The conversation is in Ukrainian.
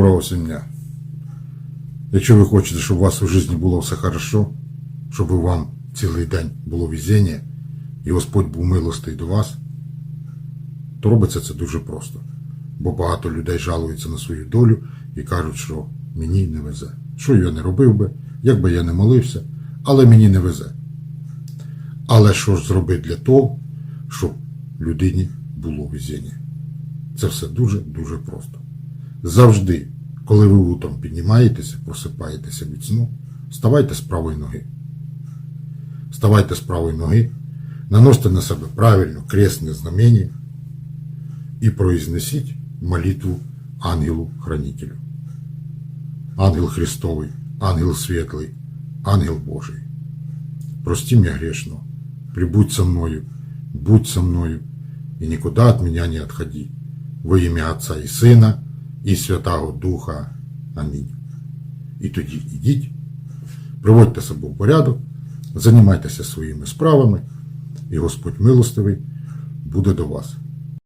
Доброго всім дня. Якщо ви хочете, щоб у вас у житті було все хорошо, щоб вам цілий день було везіння і Господь був милостий до вас, то робиться це дуже просто. Бо багато людей жалуються на свою долю і кажуть, що мені не везе. Що я не робив би, як би я не молився, але мені не везе. Але що ж зробити для того, щоб людині було везіння? Це все дуже-дуже просто. Завжди, коли ви утром піднімаєтеся, просипаєтеся від сну, ставайте з правої ноги. Ставайте з правої ноги, наносьте на себе правильно кресне знамення і произнесіть молитву ангелу-хранителю. Ангел Христовий, ангел світлий, ангел Божий. Прости меня грешного, прибудь со мною, будь со мною, и никуда от меня не отходи. Во ім'я Отця і Сина, і Святого Духа. Амінь. І тоді ідіть, приводьте себе в порядок, займайтеся своїми справами, і Господь милостивий буде до вас.